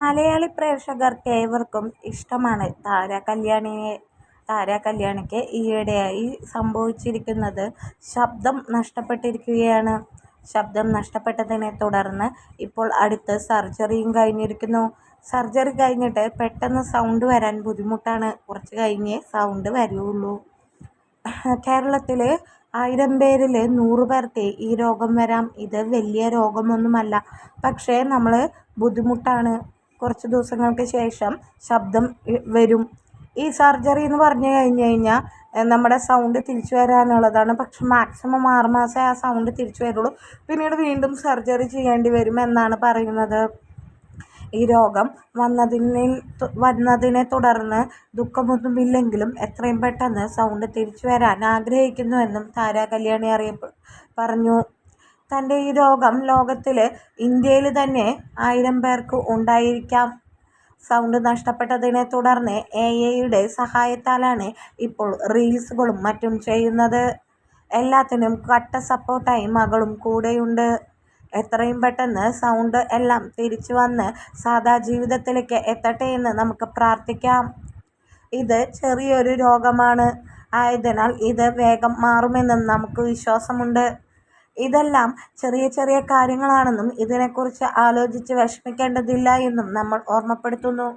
മലയാളി പ്രേക്ഷകർക്ക് ഏവർക്കും ഇഷ്ടമാണ് താര കല്യാണിയെ താര കല്യാണിക്ക് ഈയിടെയായി സംഭവിച്ചിരിക്കുന്നത് ശബ്ദം നഷ്ടപ്പെട്ടിരിക്കുകയാണ്. ശബ്ദം നഷ്ടപ്പെട്ടതിനെ തുടർന്ന് ഇപ്പോൾ അടുത്ത് സർജറിയും കഴിഞ്ഞിരിക്കുന്നു. സർജറി കഴിഞ്ഞിട്ട് പെട്ടെന്ന് സൗണ്ട് വരാൻ ബുദ്ധിമുട്ടാണ്. കുറച്ച് കഴിഞ്ഞേ സൗണ്ട് വരുള്ളൂ. കേരളത്തിൽ ആയിരം പേരിൽ നൂറ് പേർക്ക് ഈ രോഗം വരാം. ഇത് വലിയ രോഗമൊന്നുമല്ല. പക്ഷേ നമ്മൾ ബുദ്ധിമുട്ടാണ്. കുറച്ച് ദിവസങ്ങൾക്ക് ശേഷം ശബ്ദം വരും. ഈ സർജറി എന്ന് പറഞ്ഞു കഴിഞ്ഞ് കഴിഞ്ഞാൽ നമ്മുടെ സൗണ്ട് തിരിച്ചു വരാനുള്ളതാണ്. പക്ഷെ മാക്സിമം ആറ് മാസമേ ആ സൗണ്ട് തിരിച്ചു വരുള്ളൂ. പിന്നീട് വീണ്ടും സർജറി ചെയ്യേണ്ടി വരും എന്നാണ് പറയുന്നത്. ഈ രോഗം വന്നതിനെ വന്നതിനെ തുടർന്ന് ദുഃഖമൊന്നുമില്ലെങ്കിലും എത്രയും പെട്ടെന്ന് സൗണ്ട് തിരിച്ചു വരാൻ ആഗ്രഹിക്കുന്നുവെന്നും താര കല്യാണി അറിയപ്പെ പറഞ്ഞു. തന്റെ ഈ രോഗം ലോകത്തിൽ ഇന്ത്യയിൽ തന്നെ ആയിരം പേർക്ക് ഉണ്ടായിരിക്കാം. സൗണ്ട് നഷ്ടപ്പെട്ടതിനെ തുടർന്ന് എ ഐയുടെ സഹായത്താലാണ് ഇപ്പോൾ റീൽസുകളും മറ്റും ചെയ്യുന്നത്. എല്ലാത്തിനും കട്ട സപ്പോർട്ടായി മകളും കൂടെയുണ്ട്. എത്രയും പെട്ടെന്ന് സൗണ്ട് എല്ലാം തിരിച്ചു വന്ന് സാധാ ജീവിതത്തിലേക്ക് എത്തട്ടെ എന്ന് നമുക്ക് പ്രാർത്ഥിക്കാം. ഇത് ചെറിയൊരു രോഗമാണ്. ആയതിനാൽ ഇത് വേഗം മാറുമെന്നും നമുക്ക് വിശ്വാസമുണ്ട്. ഇതെല്ലാം ചെറിയ ചെറിയ കാര്യങ്ങളാണെന്നും ഇതിനെക്കുറിച്ച് ആലോചിച്ച് വിഷമിക്കേണ്ടതില്ല എന്നും നമ്മൾ ഓർമ്മപ്പെടുത്തുന്നു.